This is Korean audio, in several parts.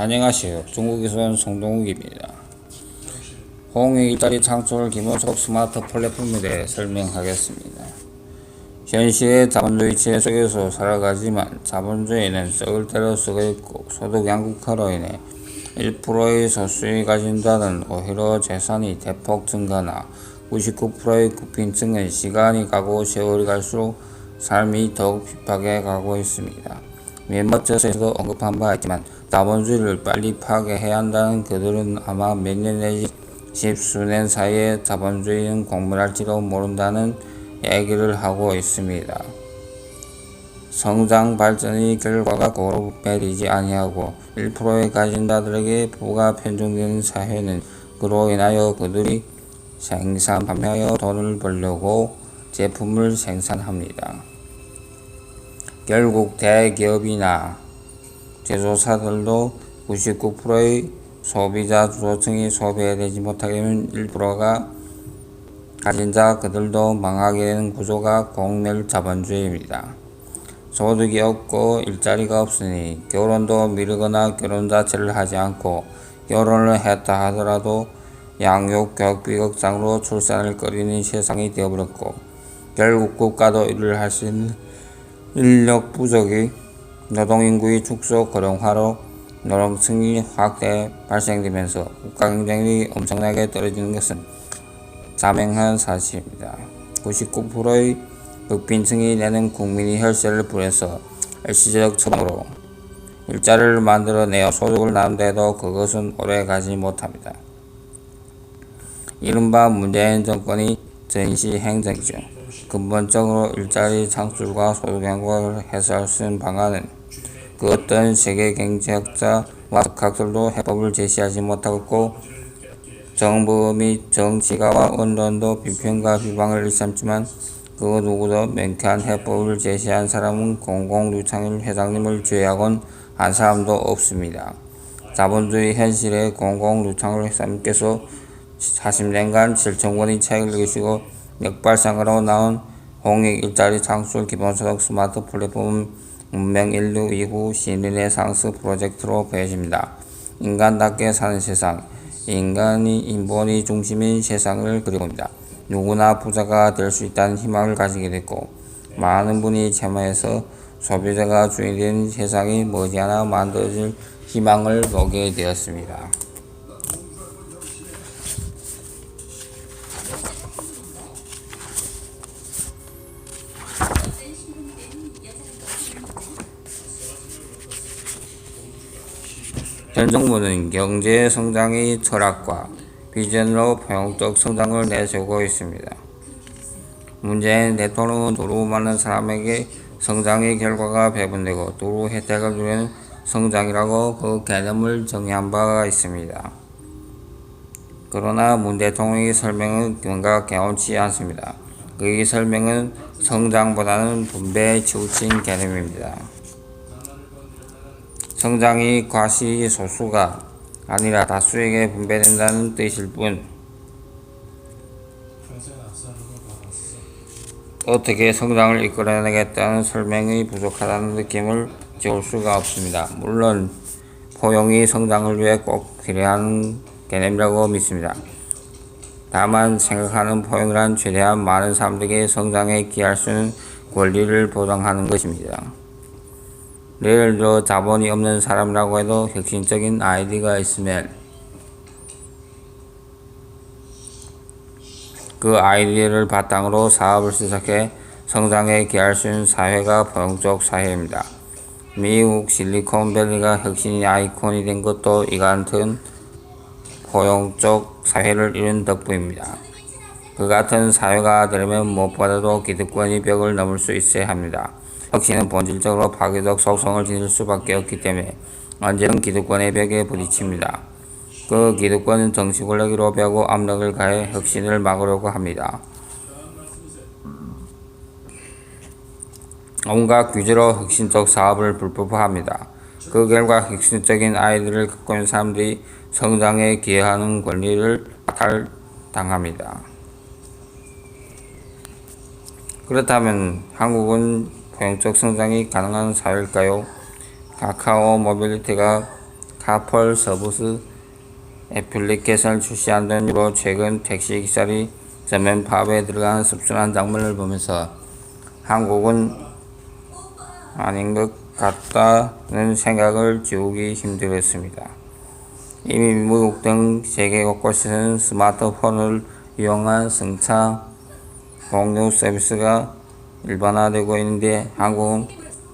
안녕하세요. 중국에서 온 송동욱입니다. 홍익 일자리 창출 기본적 스마트 플랫폼에 대해 설명하겠습니다. 현실의 자본주의 체제 속에서 살아가지만 자본주의는 썩을 대로 썩어 있고 소득 양극화로 인해 1%의 소수이 가진다는 오히려 재산이 대폭 증가나 99%의 국빈층은 시간이 가고 세월이 갈수록 삶이 더욱 핍하게 가고 있습니다. 멤버처에서도 언급한 바 있지만 자본주의를 빨리 파괴해야 한다는 그들은 아마 몇 년 내지 십수년 사이에 자본주의는 공멸할지도 모른다는 얘기를 하고 있습니다. 성장 발전의 결과가 고루배되지 아니하고 1%의 가진자들에게 부가 편중되는 사회는 그로 인하여 그들이 생산 판매하여 돈을 벌려고 제품을 생산합니다. 결국 대기업이나 제조사들도 99%의 소비자 주도층이 소비되지 못하게 되면 1%가 가진 자 그들도 망하게 되는 구조가 공멸 자본주의입니다. 소득이 없고 일자리가 없으니 결혼도 미루거나 결혼 자체를 하지 않고 결혼을 했다 하더라도 양육 교육 비극장으로 출산을 꺼리는 세상이 되어버렸고 결국 국가도 일을 할 수 있는 인력 부족이 노동인구의 축소 고령화로 노동층이 확대 발생되면서 국가 경쟁력이 엄청나게 떨어지는 것은 자명한 사실입니다. 99%의 극빈층이 내는 국민이 혈세를 불해서 일시적 처방으로 일자리를 만들어내어 소득을 나는데도 그것은 오래 가지 못합니다. 이른바 문재인 정권이 전시 행정이죠. 근본적으로 일자리 창출과 소득 양극화를 해소할 수 있는 방안은 그 어떤 세계 경제학자와 각들도 해법을 제시하지 못하고 정부 및 정치가와 언론도 비평과 비방을 일삼지만 그 누구도 명쾌한 해법을 제시한 사람은 공공유창일 회장님을 제외하곤 한 사람도 없습니다. 자본주의 현실의 공공유창일 회장님께서 40년간 7천 원의 책을 읽으시고 역발상으로 나온 홍익 일자리 창출 기본소득 스마트 플랫폼 문명 인류 이후 신뢰상스 프로젝트로 보여집니다. 인간답게 사는 세상, 인간이 인본이 중심인 세상을 그려봅니다. 누구나 부자가 될 수 있다는 희망을 가지게 됐고 많은 분이 참여해서 소비자가 주인이 된 세상이 머지않아 만들어질 희망을 보게 되었습니다. 현 정부는 경제 성장의 철학과 비전으로 포용적 성장을 내세우고 있습니다. 문재인 대통령은 두루 많은 사람에게 성장의 결과가 배분되고 두루 혜택을 누리는 성장이라고 그 개념을 정의한 바가 있습니다. 그러나 문 대통령의 설명은 뭔가 개운치 않습니다. 그의 설명은 성장보다는 분배에 치우친 개념입니다. 성장이 과시 소수가 아니라 다수에게 분배된다는 뜻일 뿐 어떻게 성장을 이끌어내겠다는 설명이 부족하다는 느낌을 지울 수가 없습니다. 물론 포용이 성장을 위해 꼭 필요한 개념이라고 믿습니다. 다만 생각하는 포용이란 최대한 많은 사람들에게 성장에 기할 수 있는 권리를 보장하는 것입니다. 예를 들어 자본이 없는 사람이라고 해도 혁신적인 아이디가 있으면 그 아이디어를 바탕으로 사업을 시작해 성장에 기할 수 있는 사회가 포용적 사회입니다. 미국 실리콘밸리가 혁신의 아이콘이 된 것도 이 같은 포용적 사회를 이룬 덕분입니다. 그 같은 사회가 되려면 무엇보다도 기득권의 벽을 넘을 수 있어야 합니다. 혁신은 본질적으로 파괴적 속성을 지닐 수밖에 없기 때문에 언제든 기득권의 벽에 부딪힙니다. 그 기득권은 정치 권력이 로비하고 압력을 가해 혁신을 막으려고 합니다. 온갖 규제로 혁신적 사업을 불법화합니다. 그 결과 혁신적인 아이들을 갖고 있는 사람들이 성장에 기여하는 권리를 박탈당합니다. 그렇다면 한국은 포용적 성장이 가능한 사회일까요? 카카오 모빌리티가 카펄 서비스 애플리케이션을 출시한 이후로 최근 택시 기사들이 전면 파업에 들어간 씁쓸한 장면을 보면서 한국은 아닌 것 같다는 생각을 지우기 힘들었습니다. 이미 미국 등 세계 곳곳에서는 스마트폰을 이용한 승차 공유 서비스가 일반화되고 있는데 한국은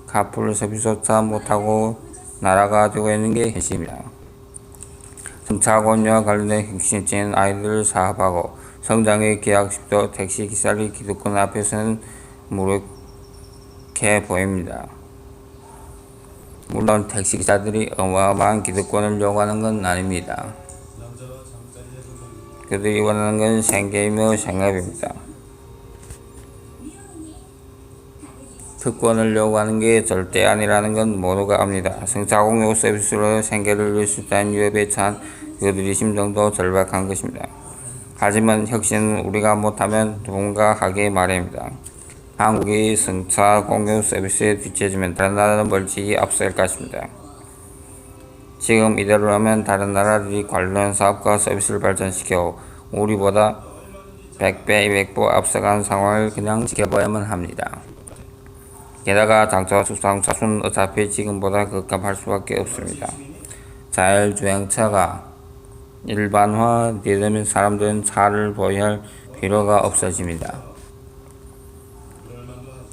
카풀 서비스조차 못하고 나라가 되고 있는 게 현실입니다. 공유와 관련된 핵심적인 아이들을 사업하고 성장의 계약식도 택시 기사를 기득권 앞에서는 무력해 보입니다. 물론 택시 기사들이 어마어마한 기득권을 요구하는 건 아닙니다. 그들이 원하는 건 생계이며 생업입니다. 특권을 요구하는 게 절대 아니라는 건 모두가 압니다. 승차공유 서비스로 생계를 잃을 수 있다는 위협에 처한 그들의 심정도 절박한 것입니다. 하지만 혁신은 우리가 못하면 누군가 하기 마련입니다. 한국이 승차 공유 서비스에 뒤처지면 다른 나라는 멀찍이 앞설 것입니다. 지금 이대로라면 다른 나라들이 관련 사업과 서비스를 발전시켜 우리보다 100배, 200배 앞서간 상황을 그냥 지켜봐야만 합니다. 게다가 장차 차수는 어차피 지금보다 급감할 수밖에 없습니다. 자율주행차가 일반화되면 사람들은 차를 보유할 필요가 없어집니다.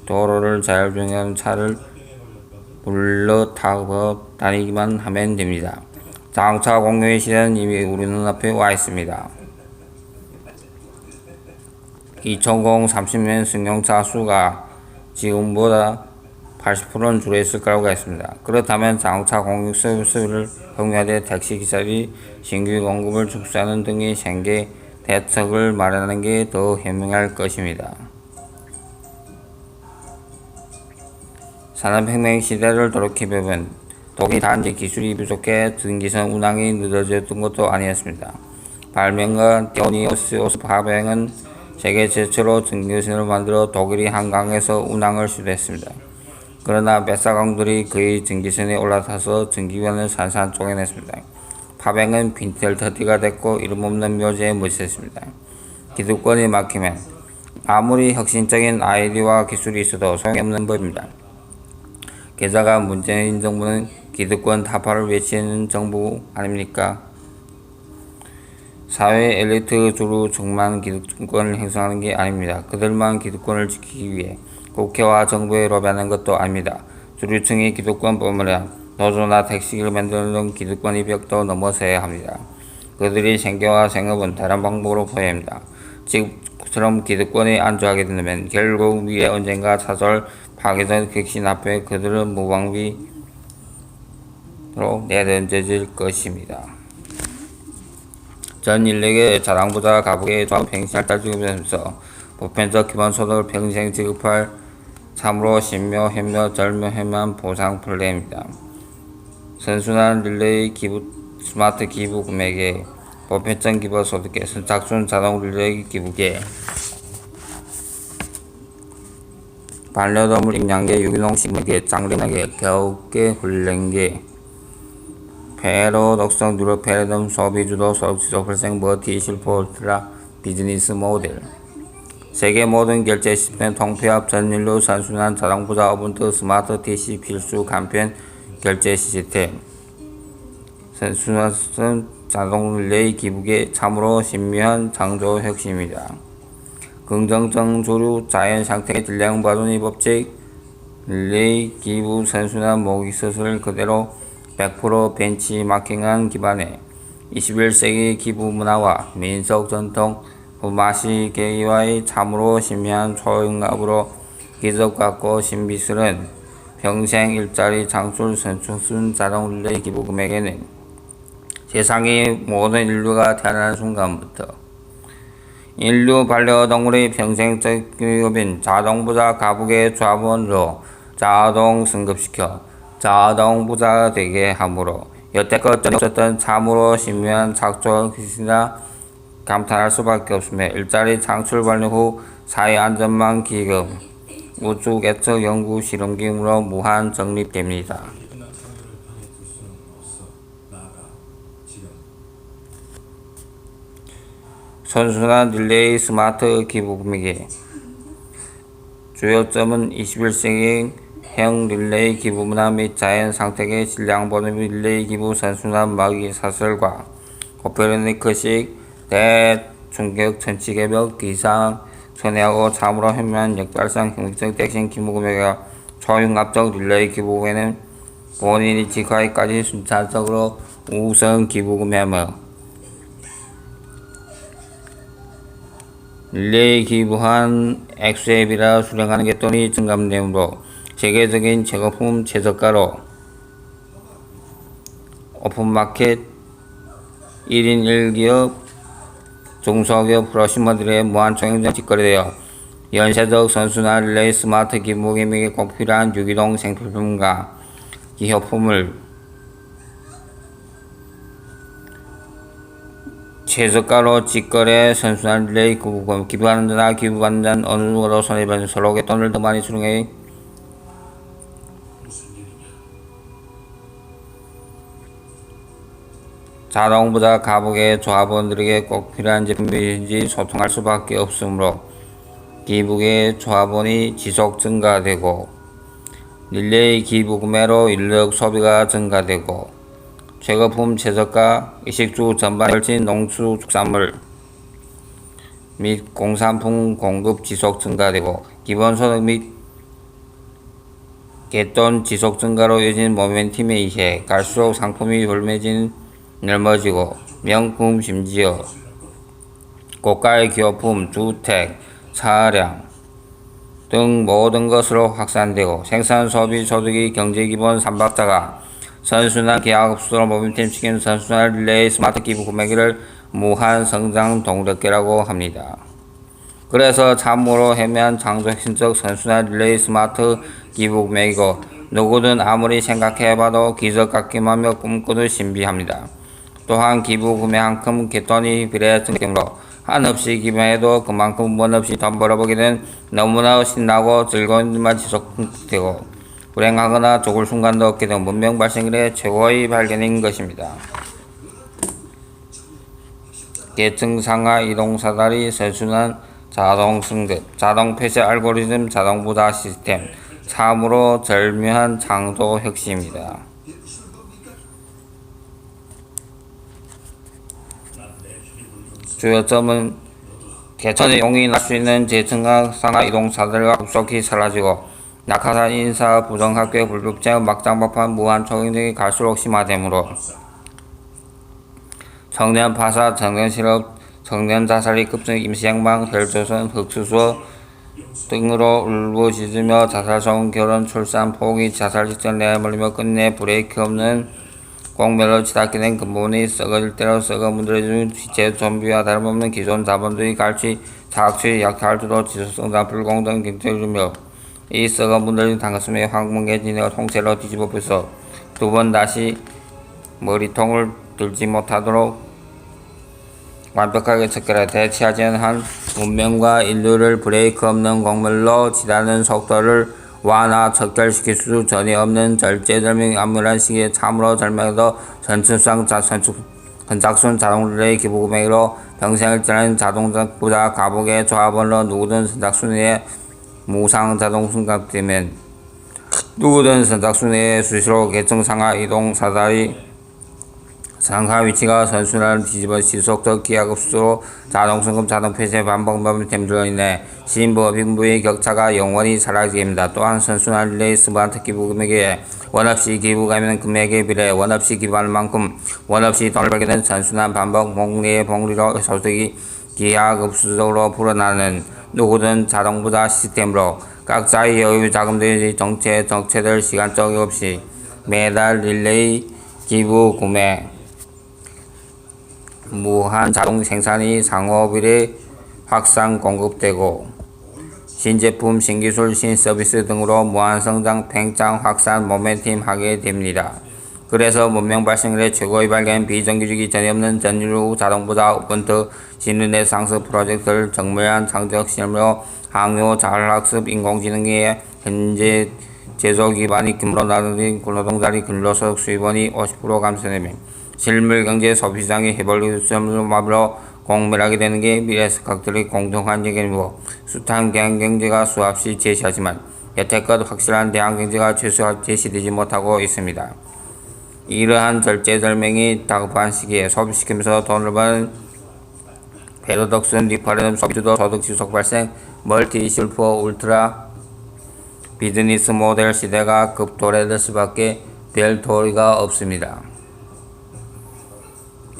도로를 자율주행하는 차를 불러 타고 다니기만 하면 됩니다. 자동차 공유의 시대는 이미 우리 눈앞에 와 있습니다. 2030년 승용차 수가 지금보다 80%는 줄어있을 거라고 했습니다. 그렇다면 자동차 공유 서비스를 공유하되 택시 기사들이 신규 공급을 축소하는 등의 생계 대책을 마련하는 게 더 현명할 것입니다. 산업혁명 시대를 돌이켜보면 독이 단지 기술이 부족해 전기선 운항이 늦어졌던 것도 아니었습니다. 발명가 디오니오스 오스 파뱅은 세계 최초로 전기선을 만들어 독일이 한강에서 운항을 시도했습니다. 그러나 뱃사광들이 그의 전기선에 올라타서 전기관을 산산 쪼개냈습니다. 파뱅은 빈털터티가 됐고 이름 없는 묘지에 묻혔습니다. 기득권이 막히면 아무리 혁신적인 아이디어와 기술이 있어도 소용없는 법입니다. 게다가 문재인 정부는 기득권 타파를 외치는 정부 아닙니까? 사회 엘리트 주로 정만 기득권을 행사하는 게 아닙니다. 그들만 기득권을 지키기 위해 국회와 정부에 로비하는 것도 아닙니다. 주류층이 기득권뿐만 노조나 택시를 만드는 기득권의 벽도 넘어서야 합니다. 그들이 생계와 생업은 다른 방법으로 보여야 합니다. 지금처럼 기득권에 안주하게 된다면 결국 위에 언젠가 찾아올 파괴된 객신 앞에 그들은 무방비로 내던져질 것입니다. 전 인력의 자랑보다 가복의 조합 평생 딸주면서 보편적 기본소득을 평생 지급할 참으로 신묘했며 절묘했만 보상 플랜입니다. 선순환 릴레이 기부 스마트 기부 금액에 보편적 기본소득에 선착순 자동 릴레이 기부계 반려동물 입양계 유기농 식물계 장래나계 겨우계 훈련계 페로 독성 뉴로페레덤 소비 주도 소비주도 발생 머티 실포트라. 비즈니스 모델. 세계 모든 결제 시스템 통폐합 전일로 선순환 자동부자 어분트 스마트 TC 필수 간편 결제 시스템. 선순환 자동 릴레이 기부계 참으로 신묘한 창조 혁신입니다. 긍정적 조류 자연 상태의 질량 발언의 법칙 릴레이 기부 선순환 모기섯을 그대로 100% 벤치마킹한 기반에 21세기 기부 문화와 민속 전통 후마시 계기와의 참으로 신비한 초융합으로 기적같고 신비스런 평생 일자리 창출 선출순 자동 릴레이 기부 금액에는 세상의 모든 인류가 태어나는 순간부터 인류 반려동물의 평생적 교육인 자동부자 가북의 조합원으로 자동 승급시켜 자동 부자가 되게 함으로 여태껏 없었던 참으로 신묘한 작조 기시나 감탄할 수밖에 없으며 일자리 창출 발령 후 사회 안전망 기금 우주 개척 연구 실험 기금으로 무한 적립됩니다. 선순환 릴레이 스마트 기부 금액의 주요 점은 21세기 형 릴레이 기부 문화 및 자연 상태계 질량 번호 릴레이 기부 선순환 마기 사설과 코페르니크식 대충격 천치개벽 기상 선회하고 참으로 현명한 역발상 형식적 대신 기부 금액의 초융합적 릴레이 기부에는 본인이 직화에까지 순차적으로 우선 기부 금액을 릴레이 기부한 액수에 비라 수령하는 갯돈이 증감됨으로 세계적인 제거품 최저가로 오픈마켓 1인 1기업 중소기업 프로시머들의 무한총액전 직거래되어 연쇄적 선순환 릴레이 스마트 기부 기믹에 꼭 필요한 유기동 생필품과 기호품을 최저가로 직거래 선순환 릴레이 기부, 기부하는 자나 기부받는 자는 어느 누구로 손해받는 서로에게 돈을 더 많이 수령해 자동부자 가복의 조합원들에게 꼭 필요한 제품이든지 소통할 수밖에 없으므로 기부의 조합원이 지속 증가되고 릴레이 기부 구매로 인력 소비가 증가되고 제거품 최저가 이식주 전반 펼친 농수 축산물 및 공산품 공급 지속 증가되고 기본소득 및 갯돈 지속 증가로 이어진 모멘텀에 의해 갈수록 상품이 불매진 넓어지고 명품 심지어 고가의 기업품, 주택, 차량 등 모든 것으로 확산되고 생산 소비 소득이 경제 기본 삼박자가 선순환 계약업수로 모멘텀 시키는 선순환 릴레이 스마트 기부 구매기를 무한 성장 동력계라고 합니다. 그래서 참으로 헤매한 창조신적 선순환 릴레이 스마트 기부 구매이고 누구든 아무리 생각해봐도 기적 같기만 하며 꿈꾸도 신비합니다. 또한 기부 구매한큼 갯돈이 비례했을 경우로 한없이 기부해도 그만큼 원 없이 돈 벌어보기는 너무나 신나고 즐거운 일만 지속되고 불행하거나 죽을 순간도 없게 된 문명 발생 이래 최고의 발견인 것입니다. 계층 상하 이동 사다리 선순환 자동 승급 자동 폐쇄 알고리즘 자동 부자 시스템 참으로 절묘한 창조 혁신입니다. 주요 점은 개천에 용인할 수 있는 재층과 상하 이동사들과 급속히 사라지고 낙하산 인사 부정학교 불법제 막장법한 무한 초경 등이 갈수록 심화되므로 청년 파사, 청년 실업, 청년 자살이 급증 임시양방, 혈조선, 흑수소 등으로 울부짖으며 자살성 결혼, 출산, 포기, 자살 직전 내몰리며 끝내 브레이크 없는 공멸로 치닫게 근본이 썩어질 대로 썩어 문드러진 제 좀비와 다름없는 기존 자본주의 갈취, 자학취, 약탈주로 지속성장 불공정 경쟁이며 이 썩어 문드러진 당스의 황문계 진의 통째로 뒤집어 부숴 두번 다시 머리통을 들지 못하도록 완벽하게 척결해 대치하지 않은 문명과 인류를 브레이크 없는 공멸로 지나는 속도를 완화 척결시킬 수 전혀 없는 절제절명 암울한 시기에 참으로 절명해도 전천상 선착순 자동 릴레이 기부금액으로 평생을 지나는 자동차 부자 가복의 조합원으로 누구든 선착순의 무상 자동 승강되면 누구든 선착순의 수시로 계층 상하 이동 사다리 상하 위치가 선순환을 뒤집어 지속적 기하급수로 자동 승급 자동 폐쇄 반복법을 됨으로 인해 신부 빈부의 격차가 영원히 사라지게 됩니다. 또한 선순환 릴레이 스마트 기부 금액에 원없이 기부가면 금액에 비례 원없이 기부하는 만큼 원없이 돈을 벌게 된 선순환 반복 복리의 복리로 소득이 기하급수적으로 불어나는 누구든 자동부자 시스템으로 각자의 여유 자금들이 정체 정체될 시간적 없이 매달 릴레이 기부 구매 무한 자동 생산이 상업일에 확산 공급되고 신제품, 신기술, 신서비스 등으로 무한 성장, 팽창, 확산, 모멘텀 하게 됩니다. 그래서 문명 발생일의 최고의 발견, 비정규직이 전혀 없는 전류 자동부자 오픈트 신르네상스 프로젝트를 정밀한 창조적 실험으로 항로 자활학습 인공지능의 현재 제조 기반이 규모로 낮은 근로동자리 근로소득 수입원이 50% 감소되며 실물 경제 소비시장의 해볼리즘을 마블로 공멸하게 되는 게 미래 석학들의 공통한 얘기이고 숱한 대한 경제가 수없이 제시하지만 여태껏 확실한 대한 경제가 최소 제시되지 못하고 있습니다. 이러한 절제절명이 다급한 시기에 소비시키면서 돈을 버는 패러독스 리파르는 소비주도 소득 지속 발생 멀티 슈퍼 울트라 비즈니스 모델 시대가 급도래될 수밖에 별 도리가 없습니다.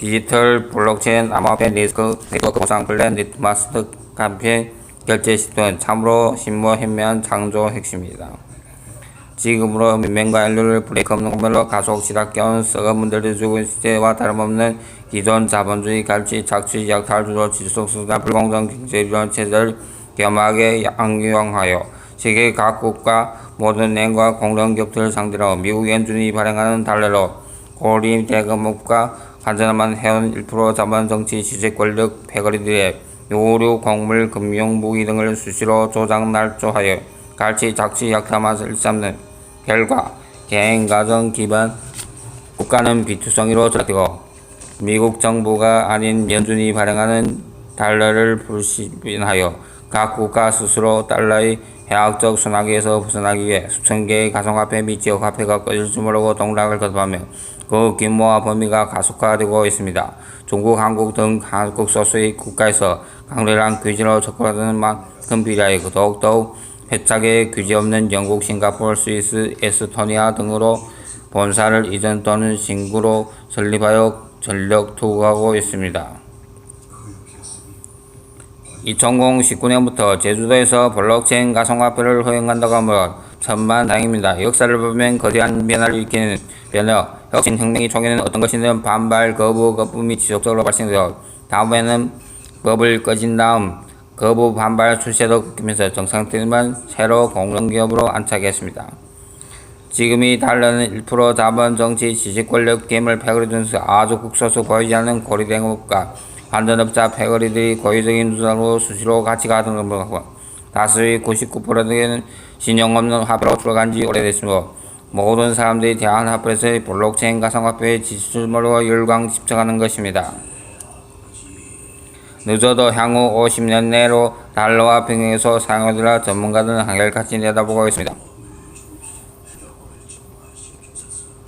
디지털 블록체인 암호화폐 리스크 네트워크 보상 플랜 리트마스터 카페 결제 시스템은 참으로 현명한 창조 핵심입니다. 지금으로 민명과 인류를 브레이크 없는 공별로 가속 시작겨운 썩은 문들을 주고 시대와 다름없는 기존 자본주의 갈취 착취 약탈주로 지속수단 불공정 경제이론 체제를 겸하게 양용하여 세계 각국과 모든 은행과 공동기업들을 상대로 미국 연준이 발행하는 달러로 고림 대금업과 간절함만 해온 1% 자본 정치 지식 권력 패거리들의 요류, 곡물, 금융, 무기 등을 수시로 조작 날조하여 갈치, 작치, 약탈맛을 일삼는 결과 개인, 가정 기반 국가는 비투성이로 전락되고 미국 정부가 아닌 연준이 발행하는 달러를 불신하여 각 국가 스스로 달러의 해학적 순환기에서 벗어나기 위해 수천 개의 가상화폐 및 지역화폐가 꺼질 줄 모르고 동락을 거듭하며 그 규모와 범위가 가속화되고 있습니다. 중국, 한국 등 한국 소수의 국가에서 강렬한 규제로 접근하는 만큼 비례하여 더욱더욱 회착에 규제 없는 영국, 싱가포르, 스위스, 에스토니아 등으로 본사를 이전 또는 신구로 설립하여 전력 투구하고 있습니다. 2019년부터 제주도에서 블록체인 가상화폐를 허용한다고 하면 천만 다행입니다. 역사를 보면 거대한 변화를 일으키는 변화, 혁신, 혁명이 초기에는 어떤 것이든 반발, 거부, 거품이 지속적으로 발생되어 다음에는 법을 꺼진 다음 거부, 반발, 출세도 꺾이면서 정상되지만 새로 공동기업으로 안착했습니다. 지금이 달러는 1% 자본 정치 지식 권력 괴물 패거리 등에서 아주 국소수 보이지 않는 고리대업과 반전업자 패거리들이 고의적인 누상으로 수시로 가치가 등록하고 다수의 99%는 신용 없는 화폐로 들어간 지 오래됐으므로 모든 사람들이 대한화폐에서의 블록체인 가상화폐의 지출물로 열광 집착하는 것입니다. 늦어도 향후 50년 내로 달러와 병행해서 사용하리라 전문가들은 한결같이 내다보고 있습니다.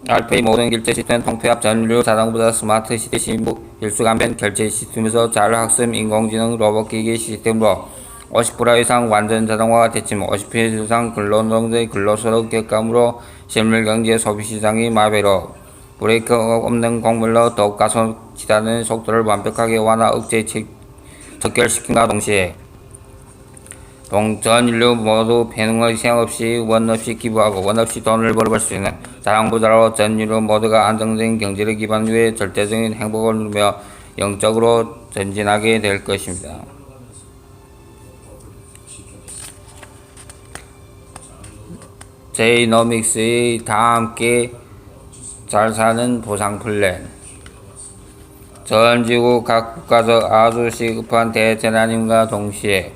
알페이 모든 결제 시스템 통폐합 전류 자동보다 스마트 시대 신부 일수간편 결제 시스템에서 자율학습 인공지능 로봇기기 시스템으로 50% 이상 완전 자동화가 됐지만 50% 이상 근로노동자의 근로소득 객감으로 실물경제 소비시장이 마비로 브레이크 없는 곡물로 더욱 가속치다는 속도를 완벽하게 완화 억제 척결시킨과 동시에 전 인류 모두 배능의 생각 없이 원 없이 기부하고 원 없이 돈을 벌어볼 수 있는 자랑부자로 전 인류 모두가 안정적인 경제를 기반 위에 절대적인 행복을 누리며 영적으로 전진하게 될 것입니다. 제이노믹스의 다 함께 잘 사는 보상 플랜 전 지구 각 국가적 아주 시급한 대재난임과 동시에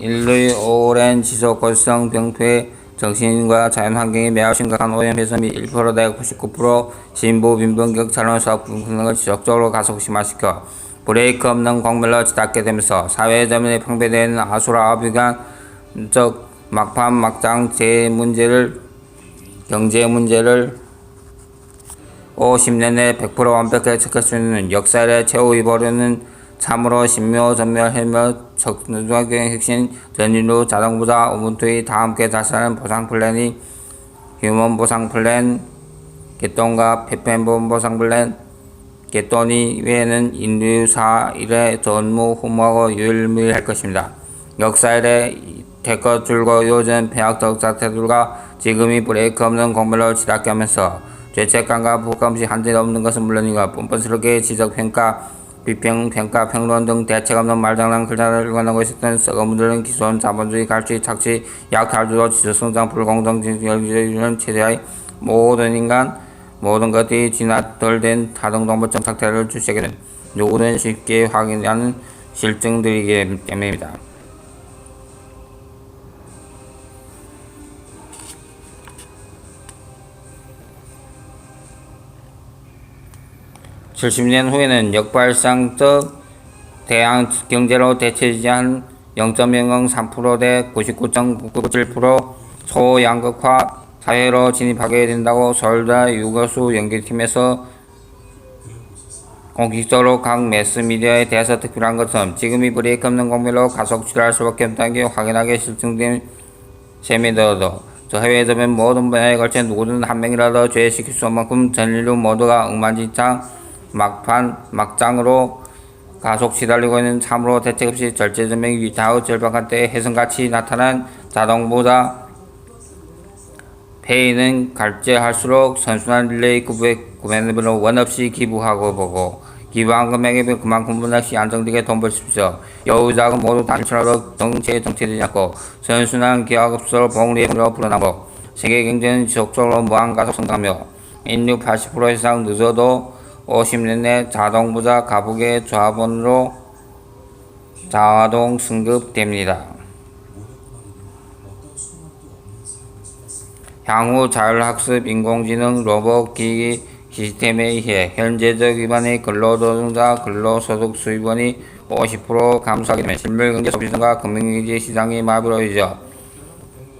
인류의 오랜 지속 고성 병폐, 정신과 자연환경이 매우 심각한 오염 훼손 및 1%대 99% 신부 빈번격 자원 사업 분등을 지속적으로 가속 심화시켜 브레이크 없는 광물로 짙게 되면서 사회자문에 평배되는 아수라 비관적 막판 막장 제 문제를 경제 문제를 50년 내에 100% 완벽하게 체크할 수 있는 역사를 채우이버리는 참으로 신묘, 전멸, 해묘, 적중학교의 핵심, 전인류, 자동부자, 우문투의 다 함께 자산하는 보상 플랜이 휴먼 보상 플랜, 개똥과 페펜본 보상 플랜, 개똥이 외에는 인류사 일의 전무, 후무하고 유일무이할 것입니다. 역사 일의 태껏 줄고 요즘 폐악적 사태들과 지금이 브레이크 없는 공별로 지락하면서 죄책감과 부감시 한데 없는 것은 물론이고 뻔뻔스럽게 지적평가 비평, 평가, 평론 등 대책 없는 말장난 글자를 일관하고 있었던 썩어문들은 기존 자본주의 갈취, 착취, 약탈주로 지속성장, 불공정, 열기는 최대의 모든 인간, 모든 것들이 진화덜된 다등동물적 상태를 주시게 된 누구든 쉽게 확인하는 실증들이기 때문입니다. 70년 후에는 역발상적 대항 경제로 대체지한 0.003%대 99.997% 소양극화 사회로 진입하게 된다고 서울대 유거수 연구팀에서 공식적으로 각 매스미디어에 대해서 특별한 것은 지금이 브레이크 없는 공밀로 가속 출할 수밖에 없다는 게 확연하게 실증된 셈이더라도 저 해외에서 본 모든 분야에 걸쳐 누구든 한 명이라도 죄시킬 수 없는 만큼 전 인류 모두가 엉망진창 막판 막장으로 가속 시달리고 있는 참으로 대책 없이 절제전맹 위타의 절박한 때에 혜성같이 나타난 자동보다 페이는 갈제할수록 선순환 릴레이 구부의 구매비로 원없이 기부하고 보고 기부한 금액에 비해 그만큼 분할시 안정되게 돈 벌 수 있어 여우 자금 모두 단순하로 정체에 정체되지 않고 선순환 기하급수로 봉리로 불어나고 세계 경제는 지속적으로 무한 가속 성장하며 인류 80% 이상 늦어도 50년 내 자동부자 가복의 조합원으로 자동 승급됩니다. 향후 자율학습, 인공지능, 로봇, 기기 시스템에 의해 현재적 기반의 근로노동자 근로소득 수입원이 50% 감소하게 되면 실물경제 소비자가 금융경제 시장의 마비로 이어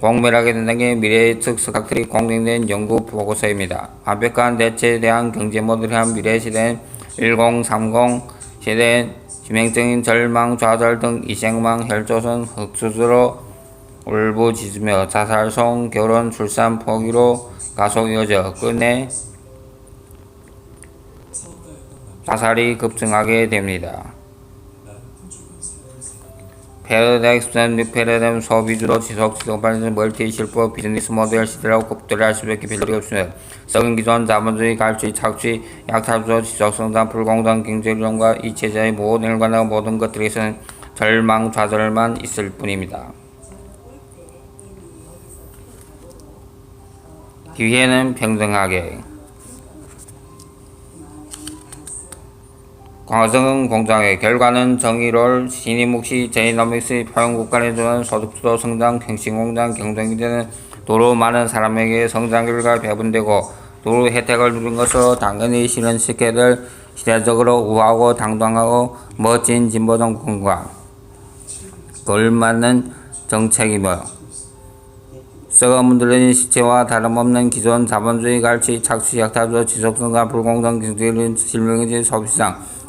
공멸하게 된다는 게 미래의 특수각들이 공개된 연구 보고서입니다. 완벽한 대체에 대한 경제 모델을 한 미래 시대는 1030 시대엔 치명적인 절망, 좌절 등 이생망, 혈조선, 흑수수로 울부짖으며 자살 송, 결혼, 출산, 포기로 가속 이어져 끝내 자살이 급증하게 됩니다. 패러다익스는 뉴패러다임 소비주로 지속 지속 발전 멀티 실버 비즈니스 모델 시대라고 급도할 수밖에 별로 없습니다. 썩은 기존 자본주의 갈취 착취 약탈조 지속성장 불공정 경제론과 이체자의 모든 일관하고 모든 것들에서는 절망 좌절만 있을 뿐입니다. 기회는 평등하게 과정은 공정의 결과는 정의로울 시니묵시 제이노믹스 포용국가에 주는 소득주도 성장 평신공장 경쟁기대는 도로 많은 사람에게 성장 결과 배분되고 도로 혜택을 누린 것으로 당연히 실현시켜야 될 시대적으로 우아하고 당당하고 멋진 진보 정권과 걸맞는 정책이며 썩어문드러진 시체와 다름없는 기존 자본주의 갈취 착취 약탈조 지속성과 불공정 경제를 실명이지 소비시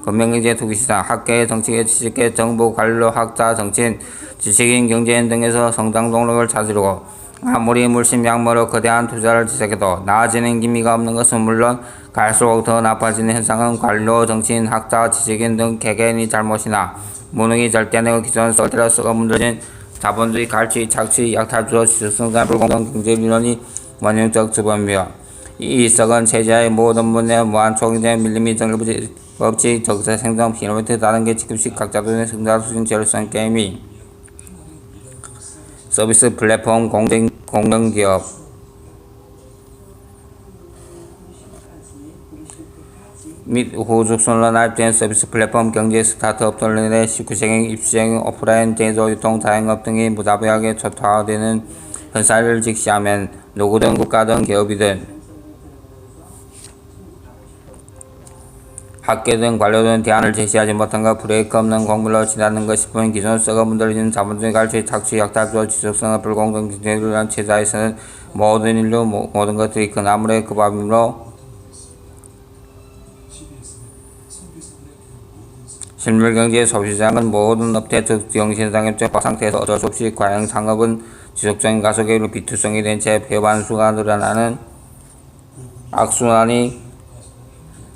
장 금융경제 투기시장, 학계, 정치계, 지식계, 정부, 관료, 학자, 정치인, 지식인, 경제인 등에서 성장 동력을 찾으려고 아무리 물심양모로 거대한 투자를 시작해도 나아지는 기미가 없는 것은 물론 갈수록 더 나빠지는 현상은 관료, 정치인, 학자, 지식인 등 개개인이 잘못이나 무능이 절대내고 기존 썰대로 썩어 문드러진 자본주의 갈취, 착취, 약탈주의 지속성장 불공정 경제理論이 원형적 주범이며 이 썩은 체제의 모든 분야에 무한 총기된 밀림이 정리부지 법칙, 적자, 생성, 킬로미터 다른 게 지급식 각자 돈의 승자 수준 제로성 게임이 서비스 플랫폼 공정 공정기업. 및 후죽순으로 나입된 서비스 플랫폼 경제 스타트업들의 19세기 입시형 오프라인 제조 유통 자영업 등이 무자비하게 초토화되는 현상을 직시하면 누구든 국가든 기업이든 학계 등 관료든 대안을 제시하지 못한가 브레이크 없는 공물로 지나는 것 싶은 기존 썩어 문드러진 자본주의 갈취, 착취, 약탈조, 지속성의 불공정 경제를 위한 체제에서는 모든 인류, 모든 것들이 그 나물의 그 밥이므로 실물경제 소비시장은 모든 업태 즉 정신상업적 상태에서 어쩔 수 없이 과잉 상업은 지속적인 가속의 비투성이 된 채 배반수가 늘어나는 악순환이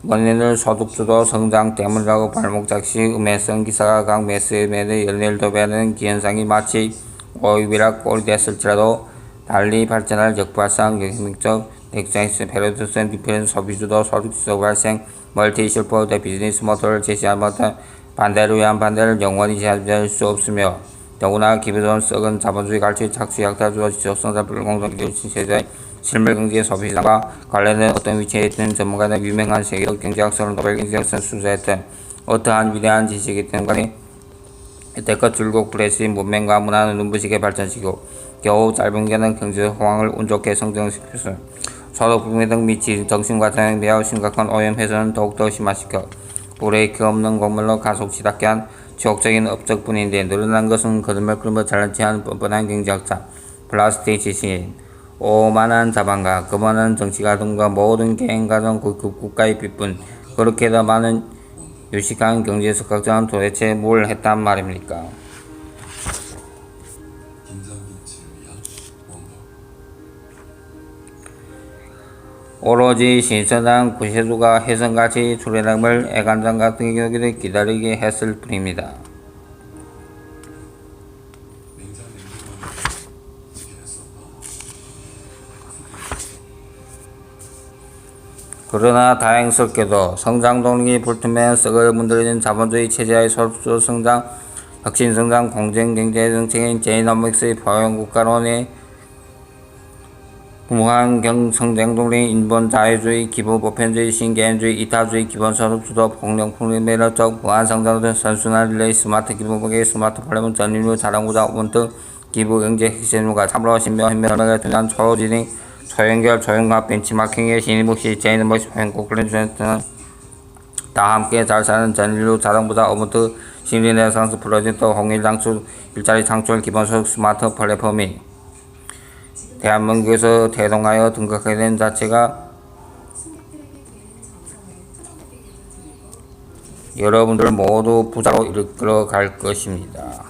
원인을 소득주도 성장 때문이라고 발목작시 음해성 기사가 각 매스매의 연일 도배하는 기현상이 마치 오입이라 꼴이 됐을지라도 달리 발전할 역발상 역행적 넥사이스 패러도스 디펜 소비주도 소득주도 발생 멀티 실버 대 비즈니스 모델을 제시한 못한 반대를 위한 반대를 영원히 제한할 수 없으며 더구나 기부돈 썩은 자본주의 갈취 착취 약탈주도 지속성장 불공정 교신 세대 실물경제 소비자가 관련된 어떤 위치에 있든 전문가는 유명한 세계적 경제학설 노벨 경제학설 수사했던 어떠한 위대한 지식이든 간에 이때껏 줄곧 프레스인 문명과 문화는 눈부시게 발전시키고 겨우 짧은 기간은 경제 호황을 운 좋게 성장시켰어 서로 불평등 및 지- 정신과 정형 매우 심각한 오염 훼손은 더욱더 심화시켜 올해 그 없는 곡물로 가속 시답게 한 지옥적인 업적뿐인데 늘어난 것은 거짓말 그름을 잘난 한 뻔뻔한 경제학자 플라스틱 지신 오만한 자반과 거만한 정치가 등과 모든 개인과정 그 국가의 빚뿐 그렇게 더 많은 유식한 경제적 걱정은 도대체 뭘 했단 말입니까? 오로지 신선한 구세주가 해성같이 출애람을 애간장 같은 경기를 기다리게 했을 뿐입니다. 그러나 다행스럽게도 성장 동력이 불투명한 썩을 문드러진 자본주의 체제의 소수 성장, 혁신 성장, 공정 경제 정책인 제이노믹스의 포용 국가론의 무한 경 성장 동력, 인본 자유주의, 기부 보편주의, 신개인주의, 이타주의, 기본소득 주도, 폭력 폭력 매력적 무한 성장 등 선순환 릴레이, 스마트 기부복의 스마트 플랫폼 전인류 자랑구자 오븐트 기부 경제 핵심과 참으로 신명 현명하게 등한 초진행 소연결 조용과 벤치마킹의 신입혹시 제이노믹스 포용국 클랜 다 함께 잘 사는 전인류 자동부자 오븐트 신리네상스 프로젝트 홍일 장출 일자리 창출 기본소득 스마트 플랫폼이 대한민국에서 대동하여 등극하게 된 자체가 여러분들 모두 부자로 이끌어 갈 것입니다.